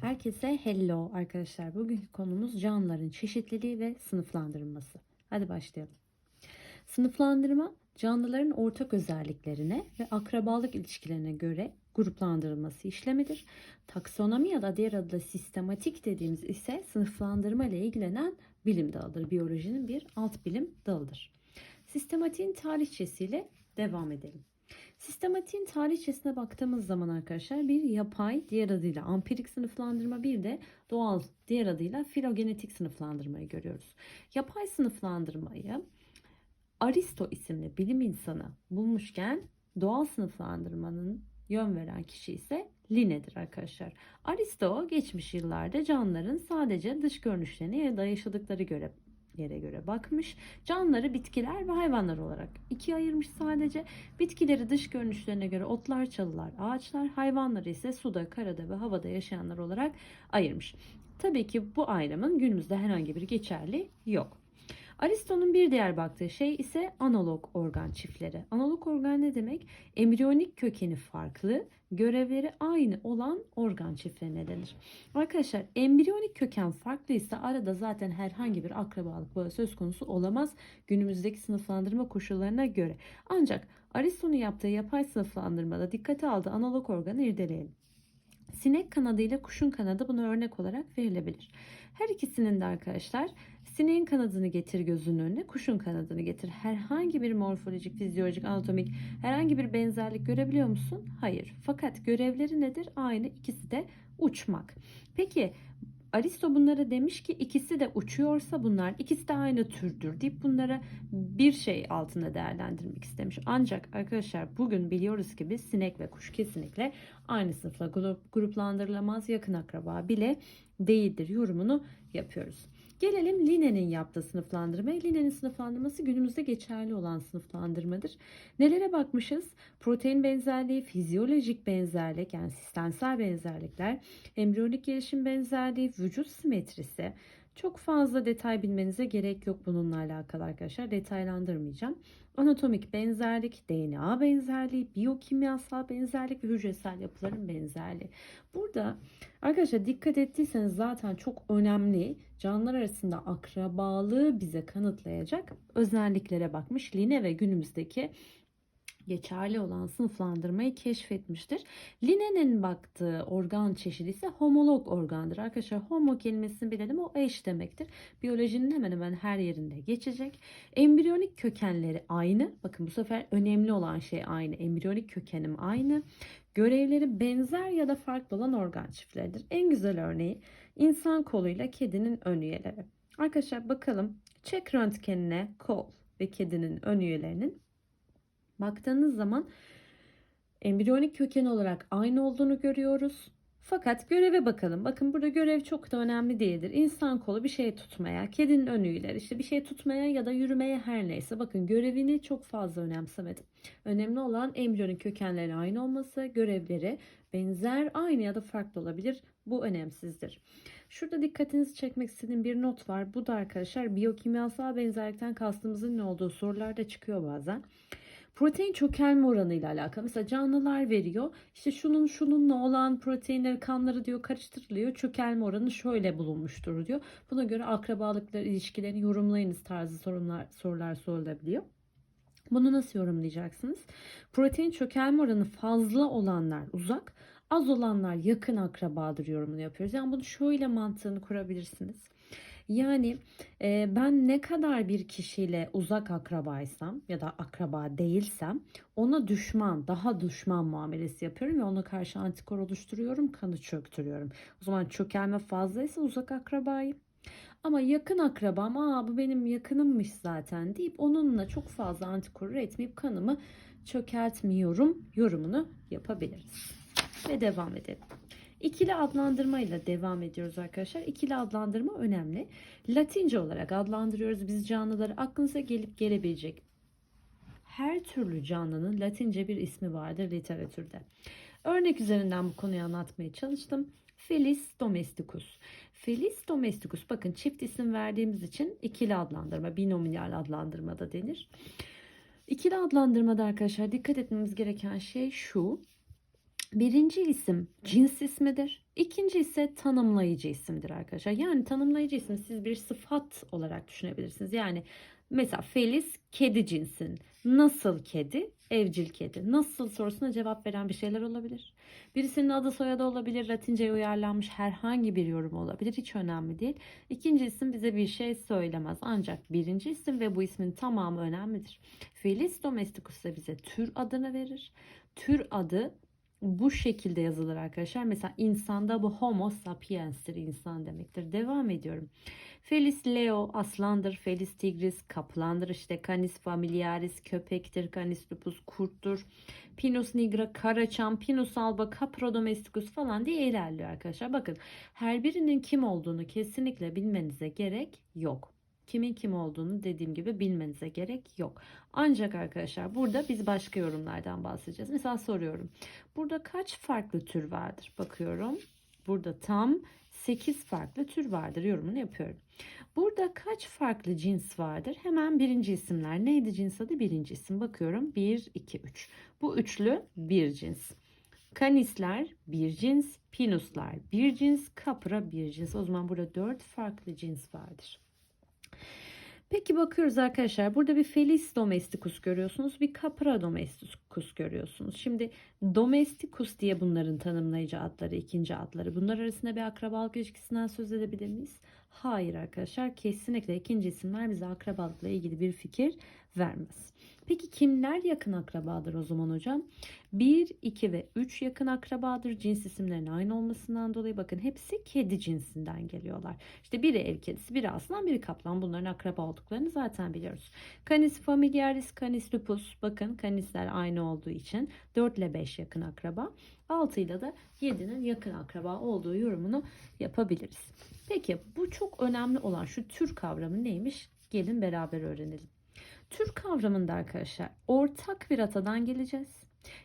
Herkese hello arkadaşlar. Bugünkü konumuz canlıların çeşitliliği ve sınıflandırılması. Hadi başlayalım. Sınıflandırma canlıların ortak özelliklerine ve akrabalık ilişkilerine göre gruplandırılması işlemidir. Taksonomi ya da diğer adıyla sistematik dediğimiz ise sınıflandırma ile ilgilenen bilim dalıdır. Biyolojinin bir alt bilim dalıdır. Sistematiğin tarihçesiyle devam edelim. Sistematiğin tarihçesine baktığımız zaman arkadaşlar bir yapay diğer adıyla ampirik sınıflandırma bir de doğal diğer adıyla filogenetik sınıflandırmayı görüyoruz. Yapay sınıflandırmayı Aristo isimli bilim insanı bulmuşken doğal sınıflandırmanın yön veren kişi ise Linne'dir arkadaşlar. Aristo geçmiş yıllarda canlıların sadece dış görünüşlerine ya da yaşadıkları göre yere göre bakmış. Canlıları bitkiler ve hayvanlar olarak ikiye ayırmış sadece. Bitkileri dış görünüşlerine göre otlar, çalılar, ağaçlar, hayvanları ise suda, karada ve havada yaşayanlar olarak ayırmış. Tabii ki bu ayrımın günümüzde herhangi bir geçerli yok. Aristo'nun bir diğer baktığı şey ise analog organ çiftleri. Analog organ ne demek? Embriyonik kökeni farklı, görevleri aynı olan organ çiftlerine denir. Arkadaşlar embriyonik köken farklıysa arada zaten herhangi bir akrabalık bağı söz konusu olamaz günümüzdeki sınıflandırma koşullarına göre. Ancak Aristo'nun yaptığı yapay sınıflandırmada dikkate aldığı analog organı irdeleyelim. Sinek kanadı ile kuşun kanadı buna örnek olarak verilebilir. Her ikisinin de arkadaşlar sineğin kanadını getir gözünün önüne, kuşun kanadını getir. Herhangi bir morfolojik, fizyolojik, anatomik herhangi bir benzerlik görebiliyor musun? Hayır. Fakat görevleri nedir? Aynı. İkisi de uçmak. Peki Aristo bunlara demiş ki ikisi de uçuyorsa bunlar ikisi de aynı türdür deyip bunlara bir şey altında değerlendirmek istemiş. Ancak arkadaşlar bugün biliyoruz ki biz sinek ve kuş kesinlikle aynı sınıfla grup, gruplandırılamaz yakın akraba bile değildir yorumunu yapıyoruz. Gelelim Linne'nin yaptığı sınıflandırmaya. Linne'nin sınıflandırması günümüzde geçerli olan sınıflandırmadır. Nelere bakmışız? Protein benzerliği, fizyolojik benzerlik yani sistemsel benzerlikler, embriyonik gelişim benzerliği, vücut simetrisi. Çok fazla detay bilmenize gerek yok bununla alakalı arkadaşlar. Detaylandırmayacağım. Anatomik benzerlik, DNA benzerliği, biyokimyasal benzerlik ve hücresel yapıların benzerliği. Burada arkadaşlar dikkat ettiyseniz zaten çok önemli canlılar arasında akrabalığı bize kanıtlayacak özelliklere bakmış. Linne ve günümüzdeki geçerli olan sınıflandırmayı keşfetmiştir. Linne'nin baktığı organ çeşidi ise homolog organdır. Arkadaşlar homo kelimesini bilelim o eş demektir. Biyolojinin hemen hemen her yerinde geçecek. Embriyonik kökenleri aynı. Bakın bu sefer önemli olan şey aynı. Embriyonik kökenim aynı. Görevleri benzer ya da farklı olan organ çiftleridir. En güzel örneği insan koluyla kedinin ön üyeleri. Arkadaşlar bakalım çek röntgenine kol ve kedinin ön üyelerinin baktığınız zaman embriyonik köken olarak aynı olduğunu görüyoruz. Fakat göreve bakalım. Bakın burada görev çok da önemli değildir. İnsan kolu bir şey tutmaya, kedinin önüyle işte bir şey tutmaya ya da yürümeye her neyse. Bakın görevini çok fazla önemsemedim. Önemli olan embriyonik kökenleri aynı olması, görevleri benzer, aynı ya da farklı olabilir. Bu önemsizdir. Şurada dikkatinizi çekmek istediğim bir not var. Bu da arkadaşlar biyokimyasal benzerlikten kastımızın ne olduğu sorularda çıkıyor bazen. Protein çökelme oranı ile alakalı. Mesela canlılar veriyor. İşte şunun şununla olan proteinleri kanları diyor karıştırılıyor. Çökelme oranı şöyle bulunmuştur diyor. Buna göre akrabalıklar ilişkilerini yorumlayınız tarzı sorunlar, sorular sorulabiliyor. Bunu nasıl yorumlayacaksınız? Protein çökelme oranı fazla olanlar uzak, az olanlar yakın akrabadır yorumunu yapıyoruz. Yani bunu şöyle mantığını kurabilirsiniz. Yani e, ben ne kadar bir kişiyle uzak akrabaysam ya da akraba değilsem ona düşman, daha düşman muamelesi yapıyorum ve ona karşı antikor oluşturuyorum, kanı çöktürüyorum. O zaman çökelme fazlaysa uzak akrabayım. Ama yakın akrabam, aa bu benim yakınımmış zaten deyip onunla çok fazla antikor üretmeyip kanımı çökertmiyorum yorumunu yapabiliriz. Ve devam edelim. İkili adlandırma ile devam ediyoruz arkadaşlar. İkili adlandırma önemli. Latince olarak adlandırıyoruz biz canlıları. Aklınıza gelip gelebilecek her türlü canlının Latince bir ismi vardır literatürde. Örnek üzerinden bu konuyu anlatmaya çalıştım. Felis domesticus. Felis domesticus bakın çift isim verdiğimiz için ikili adlandırma, binomial adlandırma da denir. İkili adlandırmada arkadaşlar dikkat etmemiz gereken şey şu. Birinci isim cins ismidir. İkinci ise tanımlayıcı isimdir arkadaşlar. Yani tanımlayıcı isim siz bir sıfat olarak düşünebilirsiniz. Yani mesela Feliz kedi cinsin. Nasıl kedi? Evcil kedi. Nasıl sorusuna cevap veren bir şeyler olabilir. Birisinin adı soyadı olabilir. Latinceye uyarlanmış herhangi bir yorum olabilir. Hiç önemli değil. İkinci isim bize bir şey söylemez. Ancak birinci isim ve bu ismin tamamı önemlidir. Felis domesticus ise bize tür adını verir. Tür adı bu şekilde yazılır arkadaşlar. Mesela insanda bu homo sapiens'tir insan demektir. Devam ediyorum. Felis leo aslandır. Felis tigris kaplandır. İşte canis familiaris köpektir. Canis lupus kurttur. Pinus nigra karaçam. Pinus alba capra domesticus falan diye ilerliyor arkadaşlar. Bakın her birinin kim olduğunu kesinlikle bilmenize gerek yok kimin kim olduğunu dediğim gibi bilmenize gerek yok. Ancak arkadaşlar burada biz başka yorumlardan bahsedeceğiz. Mesela soruyorum. Burada kaç farklı tür vardır? Bakıyorum. Burada tam 8 farklı tür vardır yorumunu yapıyorum. Burada kaç farklı cins vardır? Hemen birinci isimler. Neydi cins adı? Birinci isim. Bakıyorum. 1, 2, 3. Bu üçlü bir cins. Kanisler bir cins, pinuslar bir cins, kapra bir cins. O zaman burada 4 farklı cins vardır. Peki bakıyoruz arkadaşlar. Burada bir Felis domesticus görüyorsunuz. Bir Capra domesticus görüyorsunuz. Şimdi domesticus diye bunların tanımlayıcı adları, ikinci adları. Bunlar arasında bir akrabalık ilişkisinden söz edebilir miyiz? Hayır arkadaşlar. Kesinlikle ikinci isimler bize akrabalıkla ilgili bir fikir vermez. Peki kimler yakın akrabadır o zaman hocam? 1, 2 ve 3 yakın akrabadır. Cins isimlerin aynı olmasından dolayı bakın hepsi kedi cinsinden geliyorlar. İşte biri ev kedisi, biri aslan, biri kaplan. Bunların akraba olduklarını zaten biliyoruz. Canis familiaris, canis lupus. Bakın canisler aynı olduğu için 4 ile 5 yakın akraba. 6 ile de 7'nin yakın akraba olduğu yorumunu yapabiliriz. Peki bu çok önemli olan şu tür kavramı neymiş? Gelin beraber öğrenelim. Tür kavramında arkadaşlar ortak bir atadan geleceğiz.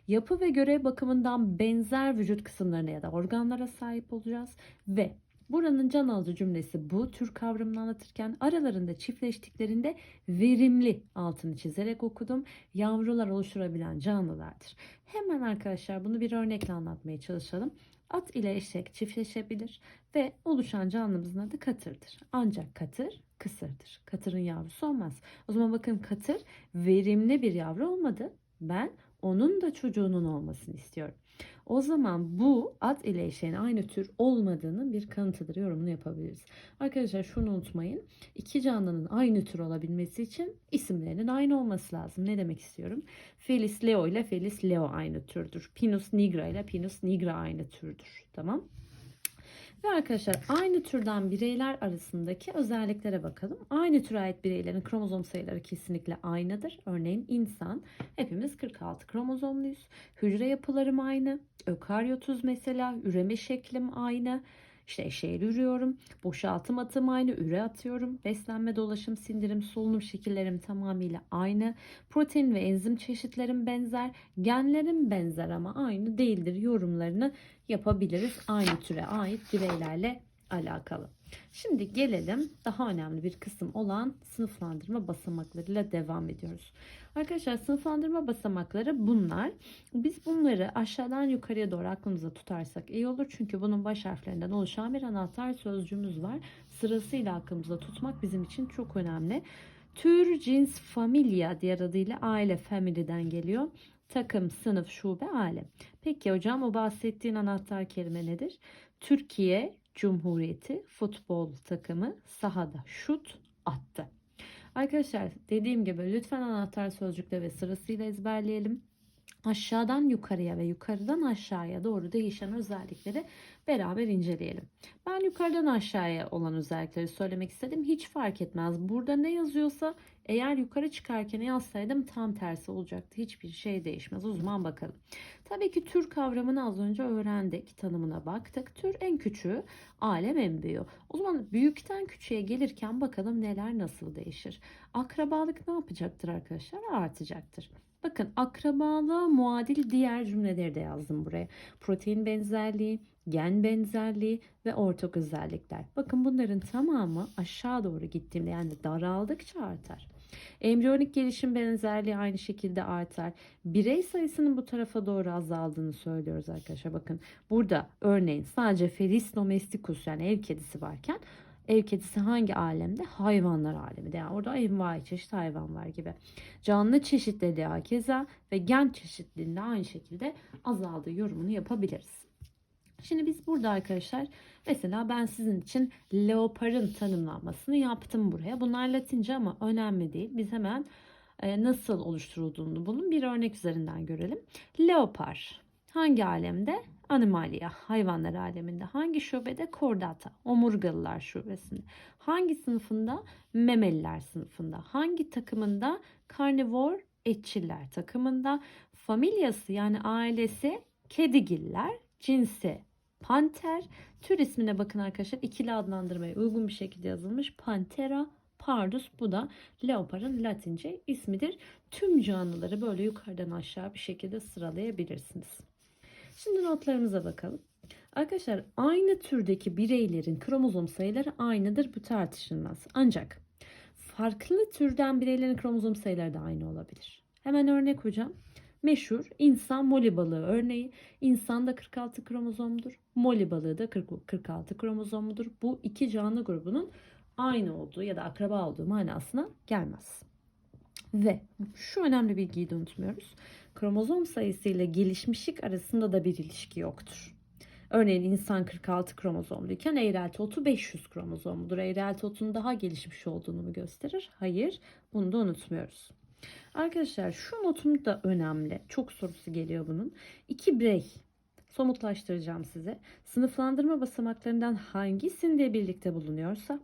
Yapı ve görev bakımından benzer vücut kısımlarına ya da organlara sahip olacağız ve buranın can alıcı cümlesi bu tür kavramını anlatırken aralarında çiftleştiklerinde verimli altını çizerek okudum. Yavrular oluşturabilen canlılardır. Hemen arkadaşlar bunu bir örnekle anlatmaya çalışalım. At ile eşek çiftleşebilir ve oluşan canlımızın adı katırdır. Ancak katır kısırdır. Katırın yavrusu olmaz. O zaman bakın katır verimli bir yavru olmadı. Ben onun da çocuğunun olmasını istiyorum. O zaman bu at ile eşeğin aynı tür olmadığının bir kanıtıdır. Yorumunu yapabiliriz. Arkadaşlar şunu unutmayın. İki canlının aynı tür olabilmesi için isimlerinin aynı olması lazım. Ne demek istiyorum? Felis Leo ile Felis Leo aynı türdür. Pinus nigra ile Pinus nigra aynı türdür. Tamam? Ve arkadaşlar aynı türden bireyler arasındaki özelliklere bakalım. Aynı türe ait bireylerin kromozom sayıları kesinlikle aynıdır. Örneğin insan hepimiz 46 kromozomluyuz. Hücre yapılarım aynı. Ökaryotuz mesela üreme şeklim aynı. İşte eşeğe ürüyorum. Boşaltım atım aynı. Üre atıyorum. Beslenme, dolaşım, sindirim, solunum şekillerim tamamıyla aynı. Protein ve enzim çeşitlerim benzer. Genlerim benzer ama aynı değildir yorumlarını yapabiliriz. Aynı türe ait bireylerle alakalı. Şimdi gelelim daha önemli bir kısım olan sınıflandırma basamaklarıyla devam ediyoruz. Arkadaşlar sınıflandırma basamakları bunlar. Biz bunları aşağıdan yukarıya doğru aklımıza tutarsak iyi olur. Çünkü bunun baş harflerinden oluşan bir anahtar sözcüğümüz var. Sırasıyla aklımıza tutmak bizim için çok önemli. Tür, cins, familya diğer adıyla aile, family'den geliyor. Takım, sınıf, şube, aile. Peki hocam o bahsettiğin anahtar kelime nedir? Türkiye Cumhuriyeti futbol takımı sahada şut attı. Arkadaşlar dediğim gibi lütfen anahtar sözcükle ve sırasıyla ezberleyelim. Aşağıdan yukarıya ve yukarıdan aşağıya doğru değişen özellikleri beraber inceleyelim. Ben yukarıdan aşağıya olan özellikleri söylemek istedim. Hiç fark etmez. Burada ne yazıyorsa eğer yukarı çıkarken yazsaydım tam tersi olacaktı. Hiçbir şey değişmez. O zaman bakalım. Tabii ki tür kavramını az önce öğrendik. Tanımına baktık. Tür en küçüğü, alem en büyüğü. O zaman büyükten küçüğe gelirken bakalım neler nasıl değişir. Akrabalık ne yapacaktır arkadaşlar? Artacaktır. Bakın akrabalığa muadil diğer cümleleri de yazdım buraya. Protein benzerliği, gen benzerliği ve ortak özellikler. Bakın bunların tamamı aşağı doğru gittiğimde yani daraldıkça artar. Embriyonik gelişim benzerliği aynı şekilde artar. Birey sayısının bu tarafa doğru azaldığını söylüyoruz arkadaşlar. Bakın burada örneğin sadece Felis domesticus yani ev kedisi varken ev kedisi hangi alemde? Hayvanlar aleminde. Yani orada envai çeşit hayvan var gibi. Canlı çeşitliliği hakeza ve gen çeşitliliğinde aynı şekilde azaldığı yorumunu yapabiliriz. Şimdi biz burada arkadaşlar mesela ben sizin için leoparın tanımlanmasını yaptım buraya. Bunlar latince ama önemli değil. Biz hemen e, nasıl oluşturulduğunu bunun bir örnek üzerinden görelim. Leopar hangi alemde? Animalia hayvanlar aleminde. Hangi şubede? Chordata omurgalılar şubesinde. Hangi sınıfında? Memeliler sınıfında. Hangi takımında? Carnivore etçiller takımında. Familyası yani ailesi kedigiller, cinsi panter. Tür ismine bakın arkadaşlar ikili adlandırmaya uygun bir şekilde yazılmış. Panthera pardus bu da leoparın latince ismidir. Tüm canlıları böyle yukarıdan aşağı bir şekilde sıralayabilirsiniz. Şimdi notlarımıza bakalım. Arkadaşlar aynı türdeki bireylerin kromozom sayıları aynıdır. Bu tartışılmaz. Ancak farklı türden bireylerin kromozom sayıları da aynı olabilir. Hemen örnek hocam. Meşhur insan moli balığı örneği. İnsanda 46 kromozomdur. Moli balığı da 40, 46 kromozomludur. Bu iki canlı grubunun aynı olduğu ya da akraba olduğu manasına gelmez. Ve şu önemli bilgiyi de unutmuyoruz. Kromozom sayısı ile gelişmişlik arasında da bir ilişki yoktur. Örneğin insan 46 kromozomluyken eğrelti otu 500 kromozomludur. Eğrelti otun daha gelişmiş olduğunu mu gösterir? Hayır. Bunu da unutmuyoruz. Arkadaşlar şu notum da önemli. Çok sorusu geliyor bunun. İki birey somutlaştıracağım size. Sınıflandırma basamaklarından hangisinde birlikte bulunuyorsa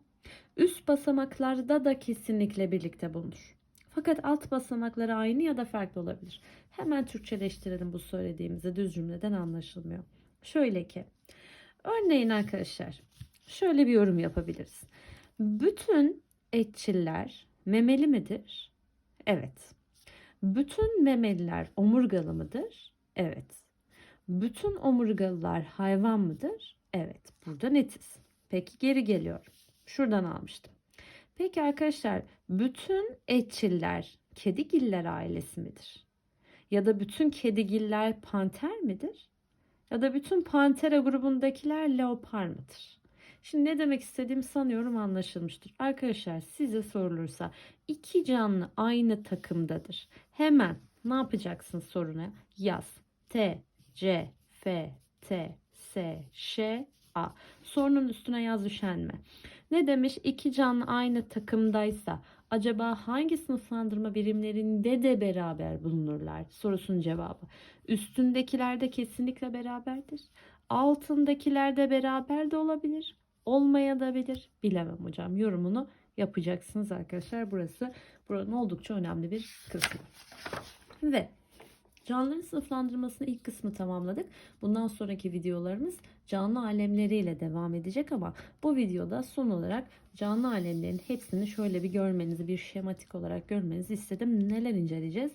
üst basamaklarda da kesinlikle birlikte bulunur. Fakat alt basamakları aynı ya da farklı olabilir. Hemen Türkçeleştirelim bu söylediğimizi düz cümleden anlaşılmıyor. Şöyle ki örneğin arkadaşlar şöyle bir yorum yapabiliriz. Bütün etçiller memeli midir? Evet. Bütün memeliler omurgalı mıdır? Evet. Bütün omurgalılar hayvan mıdır? Evet. Burada netiz. Peki geri geliyorum. Şuradan almıştım. Peki arkadaşlar bütün etçiller kedigiller ailesi midir? Ya da bütün kedigiller panter midir? Ya da bütün pantera grubundakiler leopar mıdır? Şimdi ne demek istediğimi sanıyorum anlaşılmıştır. Arkadaşlar size sorulursa iki canlı aynı takımdadır. Hemen ne yapacaksın soruna? Yaz. T, C, F, T, S, Ş, A. Sorunun üstüne yaz üşenme. Ne demiş? İki canlı aynı takımdaysa acaba hangi sınıflandırma birimlerinde de beraber bulunurlar? Sorusunun cevabı. Üstündekiler de kesinlikle beraberdir. Altındakiler de beraber de olabilir. Olmaya da bilir. Bilemem hocam. Yorumunu yapacaksınız arkadaşlar. Burası buranın oldukça önemli bir kısmı. Ve Canlıların sınıflandırmasını ilk kısmı tamamladık. Bundan sonraki videolarımız canlı alemleriyle devam edecek ama bu videoda son olarak canlı alemlerin hepsini şöyle bir görmenizi, bir şematik olarak görmenizi istedim. Neler inceleyeceğiz?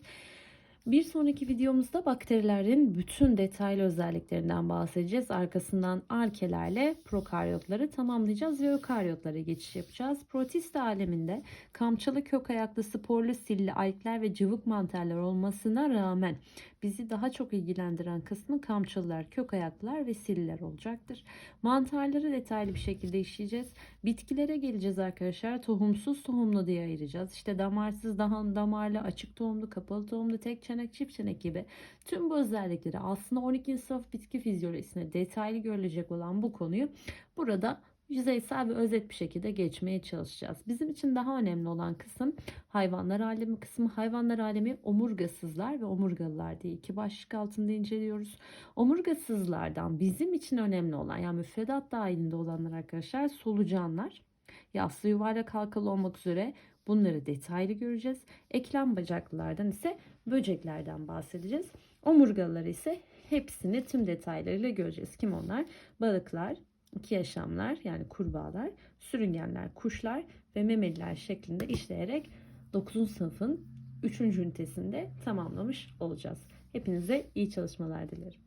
Bir sonraki videomuzda bakterilerin bütün detaylı özelliklerinden bahsedeceğiz. Arkasından arkelerle prokaryotları tamamlayacağız ve ökaryotlara geçiş yapacağız. Protist aleminde kamçılı kök ayaklı sporlu silli alkler ve cıvık mantarlar olmasına rağmen bizi daha çok ilgilendiren kısmı kamçılılar, kök ayaklar ve siller olacaktır. Mantarları detaylı bir şekilde işleyeceğiz. Bitkilere geleceğiz arkadaşlar. Tohumsuz tohumlu diye ayıracağız. İşte damarsız, daha damarlı, açık tohumlu, kapalı tohumlu, tek çenek, çift çenek gibi tüm bu özellikleri aslında 12. sınıf bitki fizyolojisine detaylı görülecek olan bu konuyu burada yüzeysel ve özet bir şekilde geçmeye çalışacağız. Bizim için daha önemli olan kısım hayvanlar alemi kısmı. Hayvanlar alemi omurgasızlar ve omurgalılar diye iki başlık altında inceliyoruz. Omurgasızlardan bizim için önemli olan yani müfredat dahilinde olanlar arkadaşlar solucanlar. Yassı yuvarlak halkalı olmak üzere bunları detaylı göreceğiz. Eklem bacaklılardan ise böceklerden bahsedeceğiz. Omurgalılar ise hepsini tüm detaylarıyla göreceğiz. Kim onlar? Balıklar, iki yaşamlar yani kurbağalar, sürüngenler, kuşlar ve memeliler şeklinde işleyerek 9. sınıfın 3. ünitesinde tamamlamış olacağız. Hepinize iyi çalışmalar dilerim.